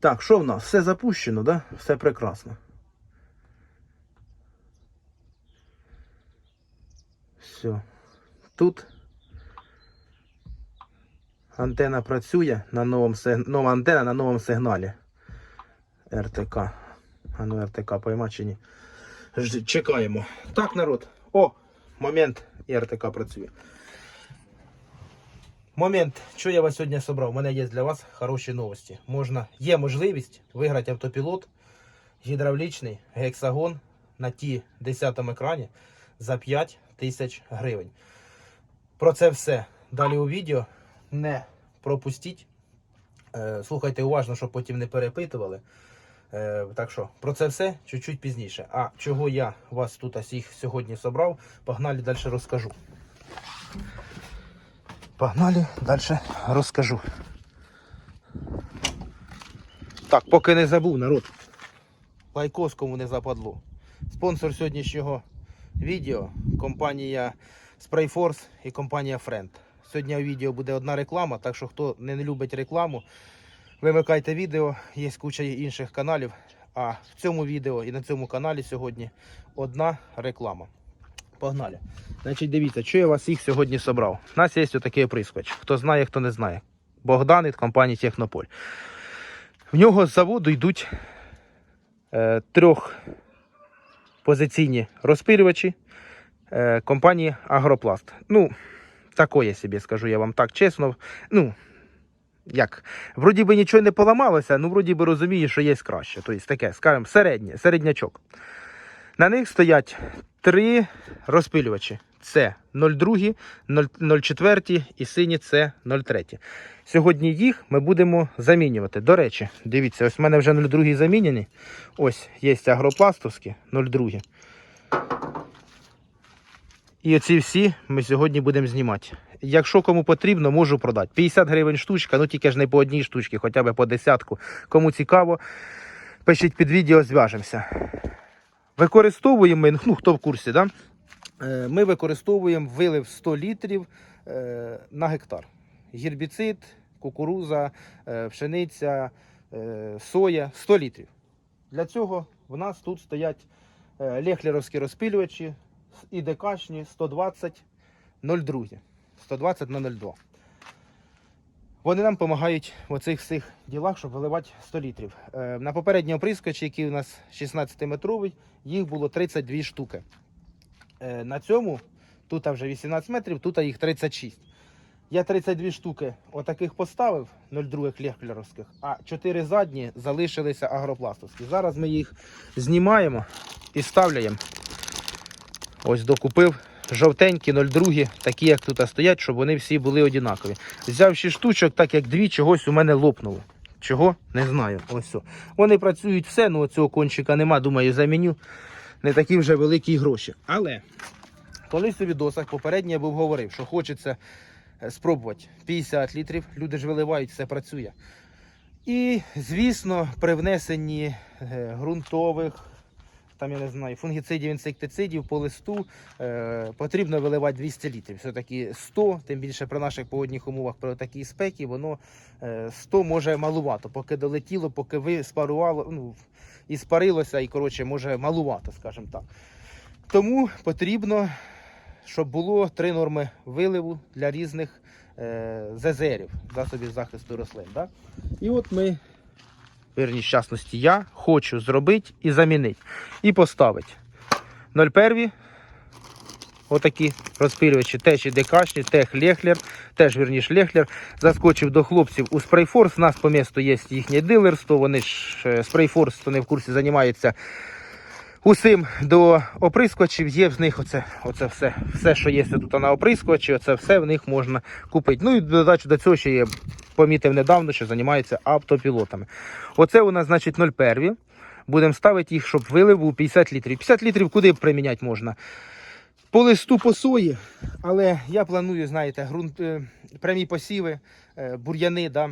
Так, що в нас? Все запущено, да? Все прекрасно. Все. Тут антена працює на новому сиг- нова антена на новому сигналі. РТК. А ну РТК пойма чи ні. Чекаємо. Так, народ. О, момент і РТК працює. Момент, що я вас сьогодні зібрав. У мене є для вас хороші новості. Можна, є можливість виграти автопілот гідравлічний гексагон на ті 10 екрані за 5 тисяч гривень. Про це все далі у відео. Не пропустіть. Е, Слухайте уважно, щоб потім не перепитували. Е, Так що, про це все чуть-чуть пізніше. А чого я вас тут всіх сьогодні собрав, погнали далі розкажу. Погнали, далі розкажу. Так, поки не забув, народ. Лайкоскому не западло. Спонсор сьогоднішнього відео компанія Sprayforce і компанія Friend. Сьогодні у відео буде одна реклама, так що хто не любить рекламу, вимикайте відео, є куча інших каналів. А в цьому відео і на цьому каналі сьогодні одна реклама. Погнали. Значить, дивіться, що я вас їх сьогодні собрав. У нас є отакий оприскувач. Хто знає, хто не знає. Богдан від компанії Технополь. В нього з заводу йдуть е, трьохпозиційні розпилювачі е, компанії Агропласт. Ну, такое собі, скажу я вам так чесно. Ну, як? Вроді би нічого не поламалося, ну вроді би розумію, що є краще. Тобто таке, скажімо, середнє, середнячок. На них стоять три розпилювачі. Це 02, 04 і сині це 03. Сьогодні їх ми будемо замінювати. До речі, дивіться, ось в мене вже 02 замінені. Ось є агропластовські 02. І оці всі ми сьогодні будемо знімати. Якщо кому потрібно, можу продати. 50 гривень штучка, ну тільки ж не по одній штучці, хоча б по десятку. Кому цікаво, пишіть під відео, зв'яжемося. Використовуємо ну хто в курсі, да? Е, ми використовуємо вилив 100 літрів е, на гектар. Гербіцид, кукуруза, е, пшениця, соя 100 літрів. Для цього в нас тут стоять лехлеровські розпилювачі і ДКшні 120 02. 120 на 02. Вони нам допомагають в оцих всіх ділах, щоб виливати 100 літрів. Е, на попередньому прискочі, який у нас 16-метровий, їх було 32 штуки. Е, на цьому тут вже 18 метрів, тут їх 36. Я 32 штуки отаких поставив 02 лехлеровських, а 4 задні залишилися агропластовські. Зараз ми їх знімаємо і ставляємо. Ось докупив жовтенькі 02, такі як тут стоять, щоб вони всі були однакові. Взяв 6 штучок, так як дві чогось у мене лопнуло. Чого? Не знаю. Ось. Вони працюють все, ну цього кончика нема, думаю, заміню. Не такі вже великі гроші. Але колись у відосах попередньо я був говорив, що хочеться е, спробувати 50 літрів. Люди ж виливають, все працює. І, звісно, при внесенні е, ґрунтових, там я не знаю, фунгіцидів, інсектицидів по листу е, потрібно виливати 200 літрів. Все-таки 100, тим більше при наших погодних умовах, при такій спекі, воно е, 100 може малувато, поки долетіло, поки ви спарувало, ну, і спарилося, і коротше, може малувато, скажімо так. Тому потрібно, щоб було три норми виливу для різних е, ЗЗРів, засобів захисту рослин. Да? І от ми, вірніше, в частності, я хочу зробити і замінити. І поставити 01 Отакі розпилювачі, теж і декашні, тех Лехлер, теж вірніш Лехлер. Заскочив до хлопців у Sprayforce. У нас по місту є їхнє дилерство. Вони ж Sprayforce, хто не в курсі, займаються усім до оприскувачів. Є в них оце, оце все, все, що є тут на оприскувачі, оце все в них можна купити. Ну і додачу до цього ще є, помітив недавно, що займаються автопілотами. Оце у нас, значить, 01. Будемо ставити їх, щоб вилив у 50 літрів. 50 літрів куди приміняти можна? По листу по сої, але я планую, знаєте, ґрунт, е, прямі посіви, е, бур'яни, да,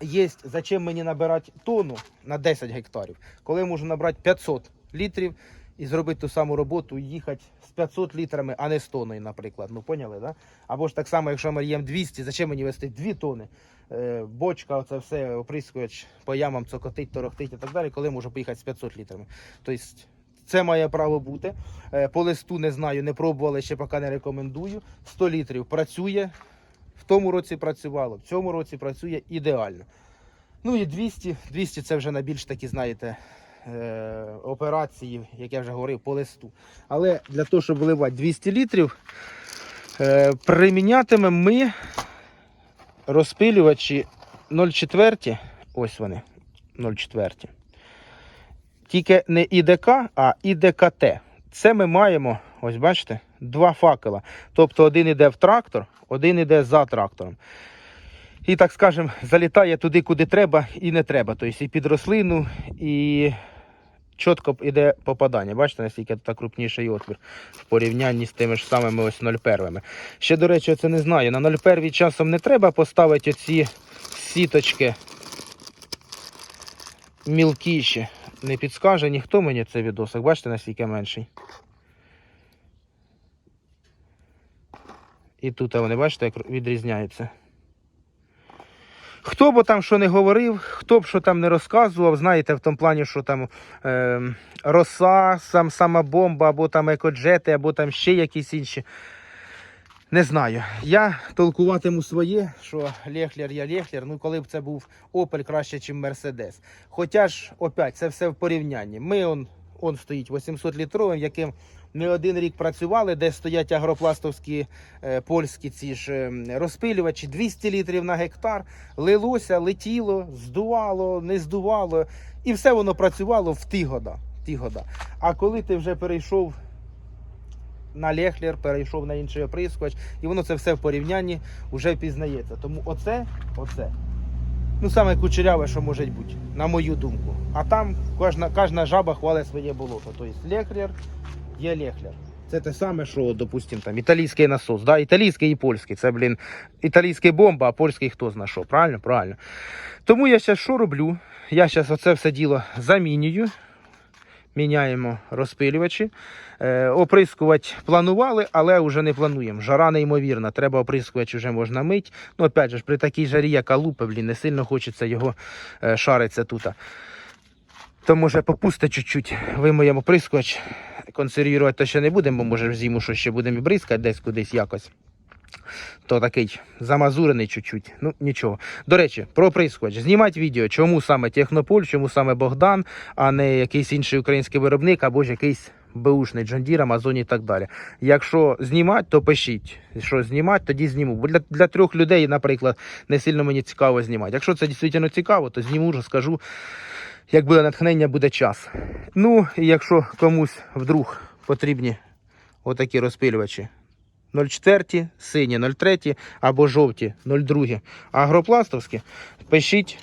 є. Зачем мені набирати тонну на 10 гектарів, коли можу набрати 500 літрів і зробити ту саму роботу, і їхати 500 літрами, а не з тонною, наприклад. Ну поняли, да? Або ж так само, якщо ми їм 200, зачем мені вести 2 тони? Е, бочка, оце все, оприскувач по ямам цокотить, торохтить і так далі, коли можу поїхати з 500 літрами. Тобто це має право бути. Е, По листу не знаю, не пробували, ще поки не рекомендую. 100 літрів працює. В тому році працювало, в цьому році працює ідеально. Ну і 200, 200 це вже на більш такі, знаєте, е, операції, як я вже говорив, по листу. Але для того, щоб вливати 200 літрів, е, примінятимемо ми розпилювачі 0,4, ось вони, 0,4. Тільки не ІДК, а ІДКТ. Це ми маємо, ось бачите, два факела. Тобто один іде в трактор, один іде за трактором. І, так скажемо, залітає туди, куди треба і не треба. Тобто і під рослину, і чітко йде попадання. Бачите, наскільки тут крупніший отвір в порівнянні з тими ж самими ось 0,1. Ще, до речі, це не знаю. На 0,1 часом не треба поставити оці сіточки мілкіші. Не підскаже ніхто мені цей відосик. Бачите, наскільки менший. І тут вони, бачите, як відрізняються. Хто б там що не говорив, хто б що там не розказував, знаєте, в тому плані, що там е, роса, сам, сама бомба, або там екоджети, або там ще якісь інші. Не знаю. Я толкуватиму своє, що Лехлер я Лехлер, ну коли б це був Opel краще, ніж Mercedes. Хоча ж, опять, це все в порівнянні. Ми он, он стоїть 800 літровим, яким не один рік працювали, де стоять агропластовські е, польські ці ж е, розпилювачі, 200 літрів на гектар, лилося, летіло, здувало, не здувало, і все воно працювало в ті года. А коли ти вже перейшов на Лехлер, перейшов на інший оприскувач, і воно це все в порівнянні вже пізнається. Тому оце, оце. Ну, саме кучеряве, що може бути, на мою думку. А там кожна, кожна жаба хвалить своє болото. Тобто Лехлер є. Це те саме, що, допустим, там італійський насос, да? італійський і польський. Це, блін, італійський бомба, а польський хто зна що. Правильно? Правильно. Тому я зараз що роблю? Я зараз оце все діло замінюю. Міняємо розпилювачі. Е, оприскувати планували, але вже не плануємо. Жара неймовірна. Треба оприскувач вже можна мить. Ну, опять же, при такій жарі, яка лупа, блін, не сильно хочеться його е, шариться тут. То може попусти чуть-чуть, вимоємо оприскувач. Консервувати то ще не будемо, бо може в що ще будемо і бризкати десь кудись якось. То такий замазурений чуть-чуть. Ну нічого. До речі, про оприскувач. Знімать відео, чому саме Технополь, чому саме Богдан, а не якийсь інший український виробник або ж якийсь беушний Deere, Amazon і так далі. Якщо знімати, то пишіть. Що знімати, тоді зніму. Бо для, для трьох людей, наприклад, не сильно мені цікаво знімати. Якщо це дійсно цікаво, то зніму, розкажу. Як буде натхнення, буде час. Ну, і якщо комусь вдруг потрібні отакі розпилювачі 0,4, сині 0,3 або жовті 0,2 агропластовські, пишіть,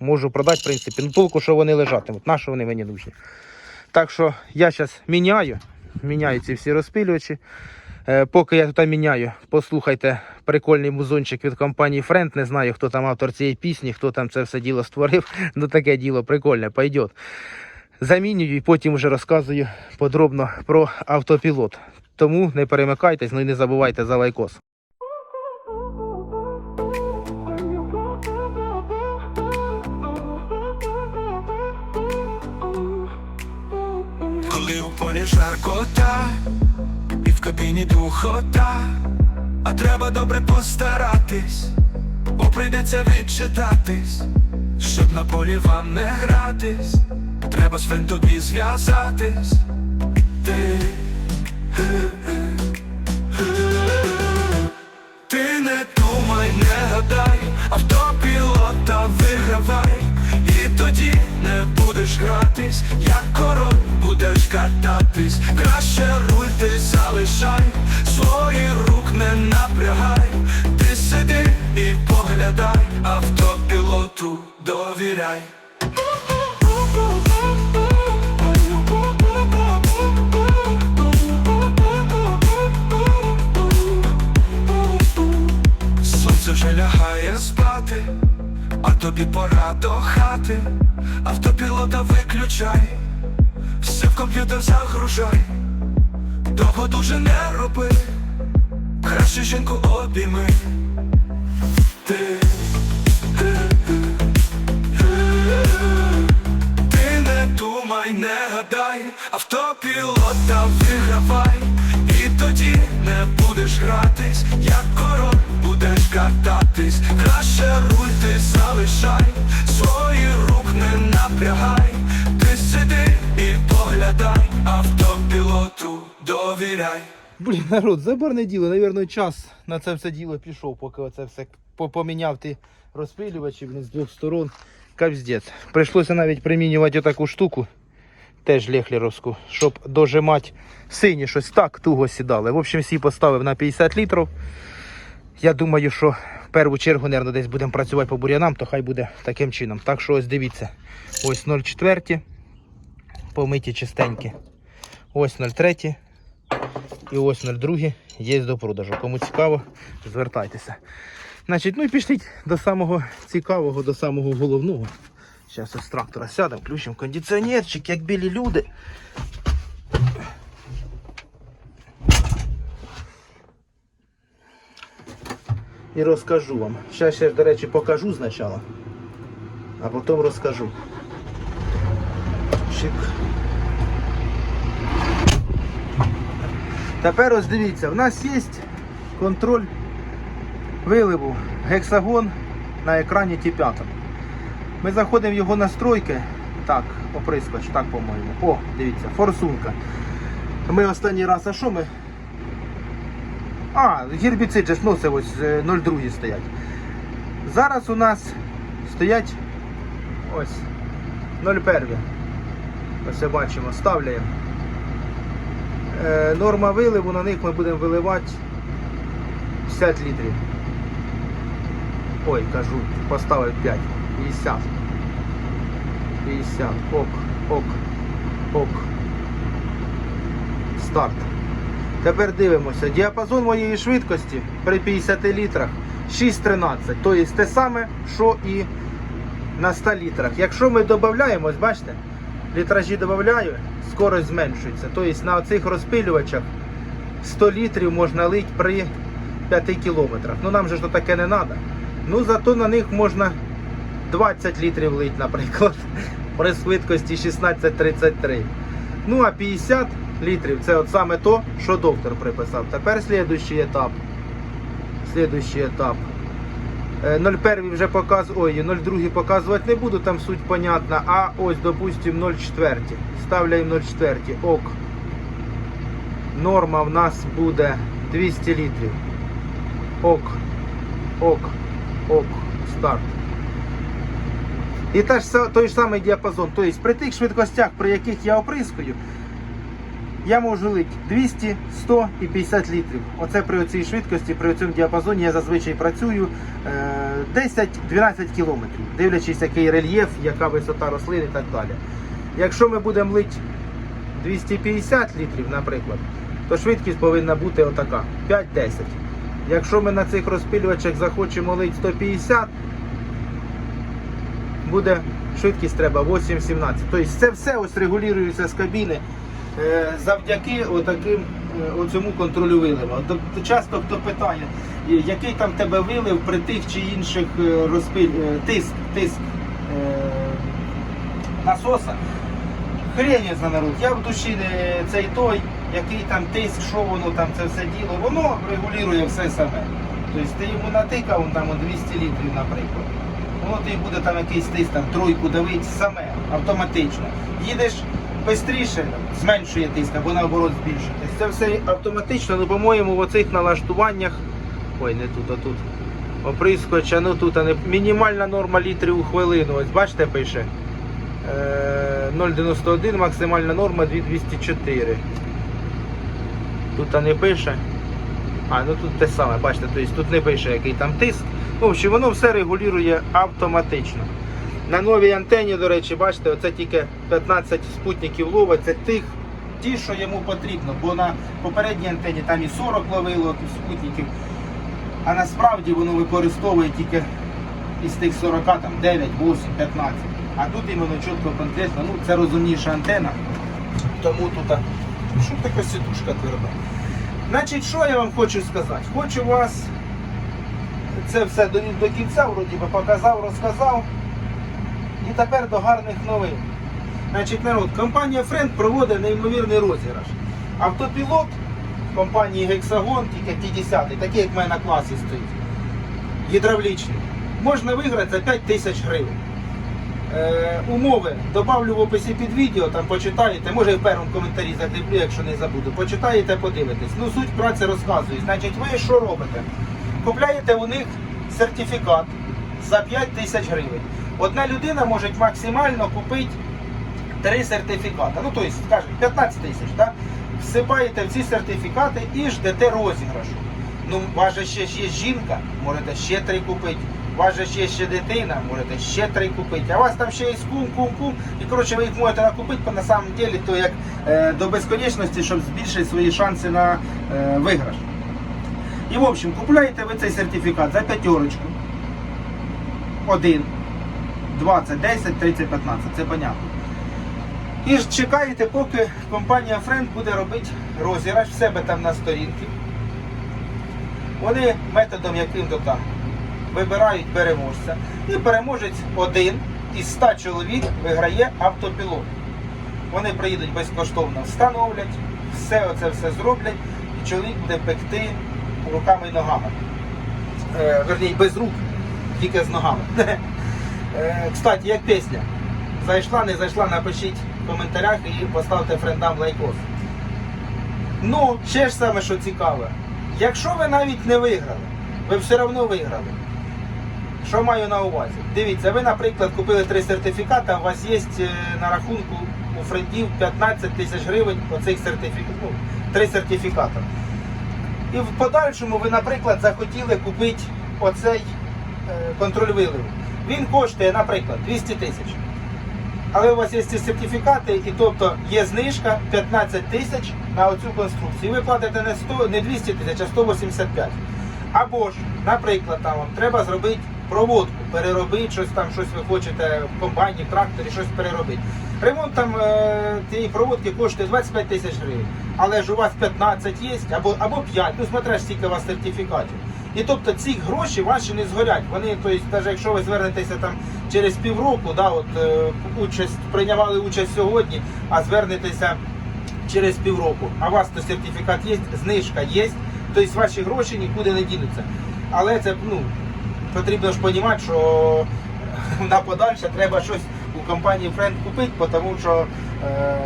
можу продати, в принципі. Ну, толку, що вони лежатимуть, на що вони мені нужні. Так що я зараз міняю, міняю ці всі розпилювачі. Е, поки я тут міняю, послухайте прикольний музончик від компанії Friend. Не знаю, хто там автор цієї пісні, хто там це все діло створив. Ну таке діло прикольне, пойдет. Замінюю і потім вже розказую подробно про автопілот. Тому не перемикайтесь, ну і не забувайте за лайкос. Коли у полі жаркота кабіні духота, а треба добре постаратись, бо прийдеться відчитатись, щоб на полі вам не гратись, треба з тобі зв'язатись. Ти тобі пора до хати, автопілота виключай, все в комп'ютер загружай, довго дуже не роби, краще жінку обійми. Ти, ти, не думай, не гадай, автопілота вигравай, і тоді не будеш гратись, як король кататись, краще руль ти залишай, свої рук не напрягай, ти сиди і поглядай, автопілоту довіряй. Блін, народ, заборне діло, навірно, час на це все діло пішов, поки оце все поміняв ти розпилювачі з двох сторон. Капздець. Прийшлося навіть примінювати отаку штуку, теж лехлеровську, щоб дожимати сині щось так туго сідали. В общем, всі поставив на 50 літрів. Я думаю, що в першу чергу, мабуть, десь будемо працювати по бур'янам, то хай буде таким чином. Так що ось дивіться. Ось 0,4, помиті чистенькі. Ось 0,3. І ось 02 є до продажу. Кому цікаво, звертайтеся. Значить, ну і пішліть до самого цікавого, до самого головного. Зараз ось з трактора сядемо, включимо кондиціонерчик, як білі люди. І розкажу вам. Зараз ще, до речі, покажу спочатку, а потім розкажу. Чик. Тепер ось дивіться, в нас є контроль виливу гексагон на екрані Т5. Ми заходимо в його настройки. Так, оприскоч, так по-моєму. О, дивіться, форсунка. Ми останній раз, а що ми? А, гербіцид ж носив ось е, 0,2 стоять. Зараз у нас стоять ось 0,1. Ось це бачимо, ставляємо. Е, норма виливу, на них ми будемо виливати 50 літрів. Ой, кажу, поставив 5. 50. 50. Ок, ок, ок. Старт. Тепер дивимося. Діапазон моєї швидкості при 50 літрах 6,13. Тобто те саме, що і на 100 літрах. Якщо ми додаємось, бачите, літражі додаю, скорость зменшується. Тобто на цих розпилювачах 100 літрів можна лити при 5 кілометрах. Ну нам же ж то таке не треба. Ну зато на них можна 20 літрів лить, наприклад, при швидкості 16-33. Ну а 50 літрів це от саме то, що доктор приписав. Тепер слідуючий етап. Слідуючий етап. Е, 0,1 вже показ... Ой, 0,2 показувати не буду, там суть понятна. А ось, допустим, 0,4. Ставляємо 0,4. Ок. Норма в нас буде 200 літрів. Ок. Ок. Ок. Старт. І та ж, той ж самий діапазон. Тобто при тих швидкостях, при яких я оприскую, я можу лити 200, 100 і 50 літрів. Оце при цій швидкості, при цьому діапазоні я зазвичай працюю е, 10-12 кілометрів, дивлячись, який рельєф, яка висота рослин і так далі. Якщо ми будемо лити 250 літрів, наприклад, то швидкість повинна бути отака 5-10. Якщо ми на цих розпилювачах захочемо лити 150, буде швидкість треба 8-17. Тобто це все ось регулюється з кабіни е, завдяки отаким, е, оцьому контролю виливу. Тобто часто хто питає, е, який там тебе вилив при тих чи інших розпиль... тиск, тиск насоса. Хрень за народ. Я в душі цей той, який там тиск, що воно там це все діло, воно регулює все саме. Тобто ти йому натикав там 200 літрів, наприклад. Воно тобі буде там якийсь тиск, там тройку давить саме, автоматично. Їдеш швидше, зменшує тиск або наоборот збільшує. Це все автоматично, ну по-моєму в оцих налаштуваннях. Ой, не тут, а тут. Оприскувача, ну тут а не мінімальна норма літрів у хвилину. Ось бачите, пише. Е, 0,91, максимальна норма 204. Тут не пише. А, ну тут те саме, бачите, тобто тут не пише, який там тиск. В общем, воно все регулює автоматично. На новій антені, до речі, бачите, оце тільки 15 спутників ловить, це тих, ті, що йому потрібно, бо на попередній антені там і 40 ловило спутників, а насправді воно використовує тільки із тих 40, там 9, 8, 15. А тут іменно чітко конкретно, ну це розумніша антена. тому тут. Що така сідушка тверда? Значить, що я вам хочу сказати? Хочу вас це все до, до кінця, вроді би, показав, розказав. І тепер до гарних новин. Значить, народ, компанія Френд проводить неймовірний розіграш. Автопілот компанії Гексагон, тільки 50 такий, як в мене на класі стоїть. Гідравлічний. Можна виграти за 5 тисяч гривень. Е, умови добавлю в описі під відео, там почитаєте, може в першому коментарі закріплю, якщо не забуду. Почитаєте, подивитесь. Ну, суть праці розказую. Значить, ви що робите? Купляєте у них сертифікат за 5 тисяч гривень. Одна людина може максимально купити три сертифікати. Ну, тобто, скажімо, 15 тисяч. Да? Всипаєте в ці сертифікати і ждете розіграшу. Ну, вас ще є жінка, можете ще три купити. У вас ще дитина, можете ще три купити. А у вас там ще є кум, кум, кум. І коротше ви їх можете накупити, бо на самом деле то як е, до безконечності, щоб збільшити свої шанси на е, виграш. І в общем, купляєте ви цей сертифікат за п'ятерочку. Один, 20, 10, 30, 15. Це понятно. І чекаєте, поки компанія Friend буде робити розіграш в себе там на сторінці. Вони методом яким-то там вибирають переможця. І переможець один із 100 чоловік виграє автопілот. Вони приїдуть безкоштовно, встановлять, все оце все зроблять, і чоловік буде пекти руками і ногами. Е, верній, без рук, тільки з ногами. Е, кстати, як пісня. Зайшла, не зайшла, напишіть в коментарях і поставте френдам лайкос. Ну, ще ж саме, що цікаве. Якщо ви навіть не виграли, ви все одно виграли. Що маю на увазі? Дивіться, ви, наприклад, купили три сертифікати, а у вас є е, на рахунку у френдів 15 тисяч гривень оцих сертифікатів. Ну, три сертифікати. І в подальшому ви, наприклад, захотіли купити оцей е, контроль виливу. Він коштує, наприклад, 200 тисяч. Але у вас є ці сертифікати, і тобто є знижка 15 тисяч на оцю конструкцію. І ви платите не 100, не 200 тисяч, а 185. Або ж, наприклад, там вам треба зробити проводку, переробити щось там, щось ви хочете в комбайні, в тракторі, щось переробити. Ремонт там е, цієї проводки коштує 25 тисяч гривень. Але ж у вас 15 є, або, або 5, ну смотря скільки у вас сертифікатів. І тобто ці гроші ваші не згорять. Вони, тобто, навіть якщо ви звернетеся там через півроку, да, от, е, участь, приймали участь сьогодні, а звернетеся через півроку, а у вас то сертифікат є, знижка є, тобто ваші гроші нікуди не дінуться. Але це ну, потрібно ж розуміти, що на подальше треба щось у компанії Friend купити, тому що е,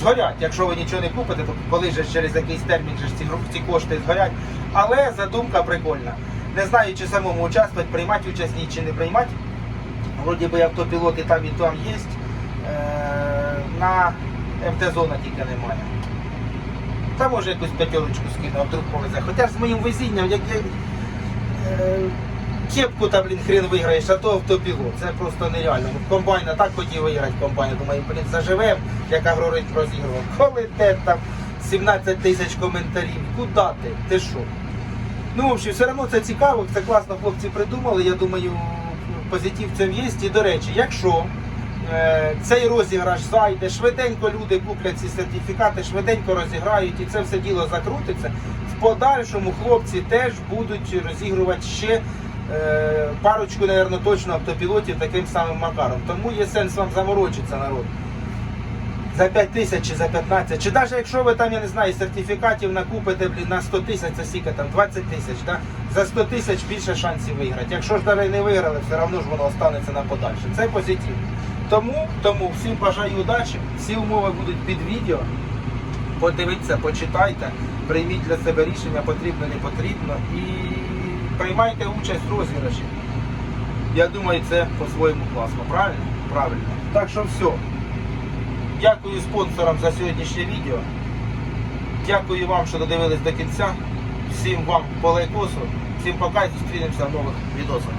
згорять. Якщо ви нічого не купите, то коли ж через якийсь термін же ці, ці кошти згорять. Але задумка прикольна. Не знаю, чи самому участвувати, приймати участь чи не приймати. Вроді би автопілоти там і там є. Е, на МТ-зона тільки немає. Та може якусь п'ятерочку скину, а вдруг повезе. Хоча з моїм везінням, як я е, кепку там, блін, хрен виграєш, а то автопілот. Це просто нереально. Комбайна так хотів виграти комбайн. Думаю, блін, заживем, як агроринк розігрував. Коли те там 17 тисяч коментарів. Куди ти? Ти що? Ну, в общем, все одно це цікаво, це класно хлопці придумали. Я думаю, позитив цьому є. І до речі, якщо е, цей розіграш зайде, швиденько люди куплять ці сертифікати, швиденько розіграють і це все діло закрутиться. В подальшому хлопці теж будуть розігрувати ще парочку, мабуть, точно автопілотів таким самим макаром. Тому є сенс вам заморочитися, народ. За 5 тисяч чи за 15, чи навіть якщо ви там, я не знаю, сертифікатів накупите блін, на 100 тисяч, це скільки там 20 тисяч, да? за 100 тисяч більше шансів виграти. Якщо ж навіть не виграли, все одно ж воно останеться на подальше. Це позитив. Тому, тому всім бажаю удачі, всі умови будуть під відео. Подивіться, почитайте, прийміть для себе рішення, потрібно, не потрібно. І приймайте участь в розіграші. Я думаю, це по-своєму класно, правильно? Правильно. Так що все. Дякую спонсорам за сьогоднішнє відео. Дякую вам, що додивились до кінця. Всім вам по лайкосу. Всім пока і зустрінемося в нових відосах.